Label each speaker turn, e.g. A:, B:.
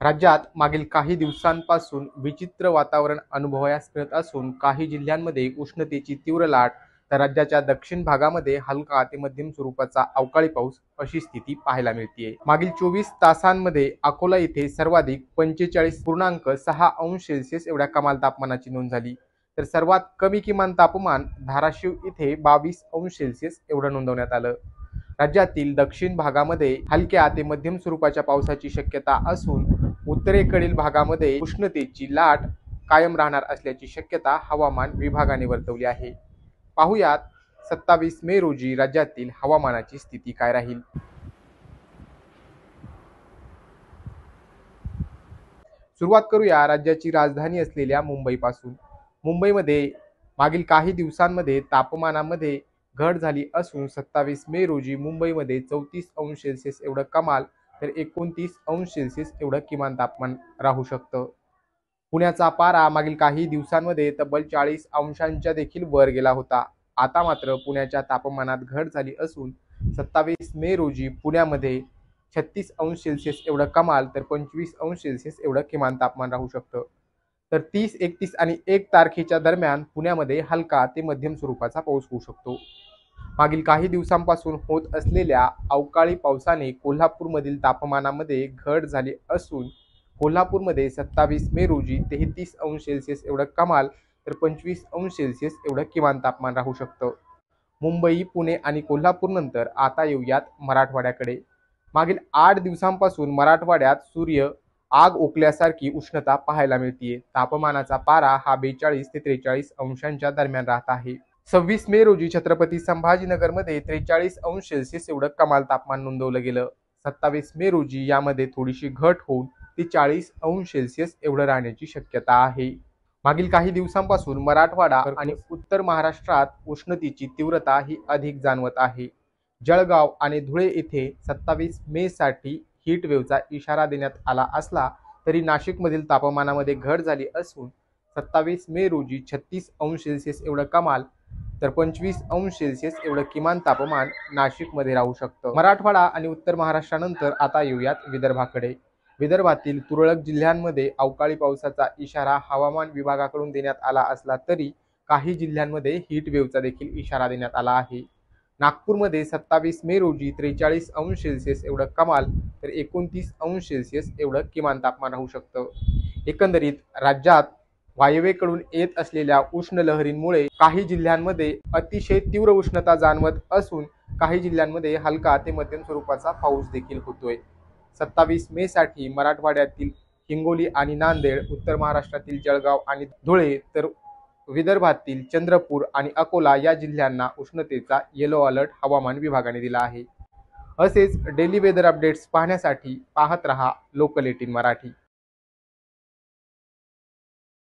A: राज्यात मागील काही दिवसांपासून विचित्र वातावरण अनुभवयास मिळत असून काही जिल्ह्यांमध्ये उष्णतेची तीव्र लाट तर राज्याच्या दक्षिण भागामध्ये हलका ते मध्यम स्वरूपाचा अवकाळी पाऊस अशी स्थिती पाहायला मिळते मागील चोवीस तासांमध्ये अकोला येथे सर्वाधिक पंचेचाळीस पूर्णांक सहा अंश सेल्सिअस एवढ्या कमाल तापमानाची नोंद झाली. तर सर्वात कमी किमान तापमान धाराशिव इथे बावीस अंश सेल्सिअस एवढं नोंदवण्यात आलं. राज्यातील दक्षिण भागामध्ये हलक्या ते मध्यम स्वरूपाच्या पावसाची शक्यता असून उत्तरेकडील भागामध्ये उष्णतेची लाट कायम राहणार असल्याची शक्यता हवामान विभागाने वर्तवली आहे. पाहुयात सत्तावीस मे रोजी राज्यातील हवामानाची स्थिती काय राहील? सुरुवात करूया राज्याची राजधानी असलेल्या मुंबईपासून. मुंबईमध्ये मागील काही दिवसांमध्ये तापमानामध्ये घट झाली असून सत्तावीस मे रोजी मुंबईमध्ये चौतीस अंश सेल्सिअस एवढं कमाल तर एकोणतीस अंश सेल्सिअस एवढं किमान तापमान राहू शकतं. पुण्याचा पारा मागील काही दिवसांमध्ये तब्बल चाळीस अंशांच्या देखील वर गेला होता. आता मात्र पुण्याच्या तापमानात घट झाली असून सत्तावीस मे रोजी पुण्यामध्ये छत्तीस अंश सेल्सिअस एवढं कमाल तर पंचवीस अंश सेल्सिअस एवढं किमान तापमान राहू शकतं. तर तीस एकतीस आणि एक तारखेच्या दरम्यान पुण्यामध्ये हलका ते मध्यम स्वरूपाचा पाऊस होऊ शकतो. मागील काही दिवसांपासून होत असलेल्या अवकाळी पावसाने कोल्हापूरमधील तापमानामध्ये घट झाली असून कोल्हापूरमध्ये सत्तावीस मे रोजी तेहतीस अंश सेल्सिअस एवढं कमाल तर पंचवीस अंश सेल्सिअस एवढं किमान तापमान राहू शकतं. मुंबई पुणे आणि कोल्हापूरनंतर आता येऊयात मराठवाड्याकडे. मागील आठ दिवसांपासून मराठवाड्यात सूर्य आग ओकल्यासारखी उष्णता पाहायला मिळतीये. तापमानाचा पारा हा बेचाळीस ते त्रेचाळीस अंशांच्या दरम्यान राहत आहे. सव्वीस मे रोजी छत्रपती संभाजीनगरमध्ये त्रेचाळीस अंश सेल्सिअस एवढं कमाल तापमान नोंदवलं गेलं. सत्तावीस मे रोजी यामध्ये थोडीशी घट होऊन ती चाळीस अंश सेल्सिअस एवढं राहण्याची शक्यता आहे. मागील काही दिवसांपासून मराठवाडा आणि उत्तर महाराष्ट्रात उष्णतेची तीव्रता ही अधिक जाणवत आहे. जळगाव आणि धुळे येथे सत्तावीस मे साठी हीट वेव्हचा इशारा देण्यात आला असला तरी नाशिकमधील तापमानामध्ये घट झाली असून सत्तावीस मे रोजी छत्तीस अंश सेल्सिअस एवढं कमाल तर पंचवीस अंश सेल्सिअस एवढं किमान तापमान नाशिकमध्ये राहू शकतं. मराठवाडा आणि उत्तर महाराष्ट्रानंतर आता येऊयात विदर्भाकडे. विदर्भातील तुरळक जिल्ह्यांमध्ये अवकाळी पावसाचा इशारा हवामान विभागाकडून देण्यात आला असला तरी काही जिल्ह्यांमध्ये हीट वेव्हचा देखील इशारा देण्यात आला आहे. नागपूरमध्ये सत्तावीस मे रोजी त्रेचाळीस अंश सेल्सिअस एवढं कमाल तर एकोणतीस अंश सेल्सिअस एवढं किमान तापमान राहू शकतं. एकंदरीत राज्यात वायव्येकडून येत असलेल्या उष्ण लहरींमुळे काही जिल्ह्यांमध्ये अतिशय तीव्र उष्णता जाणवत असून काही जिल्ह्यांमध्ये हलका ते मध्यम स्वरूपाचा पाऊस देखील होतोय. सत्तावीस मे साठी मराठवाड्यातील हिंगोली आणि नांदेड उत्तर महाराष्ट्रातील जळगाव आणि धुळे तर विदर्भातील चंद्रपूर आणि अकोला या जिल्ह्यांना उष्णतेचा येलो अलर्ट हवामान विभागाने दिला आहे. असेच डेली वेदर अपडेट्स पाहण्यासाठी पाहत रहा लोकल एटीन मराठी.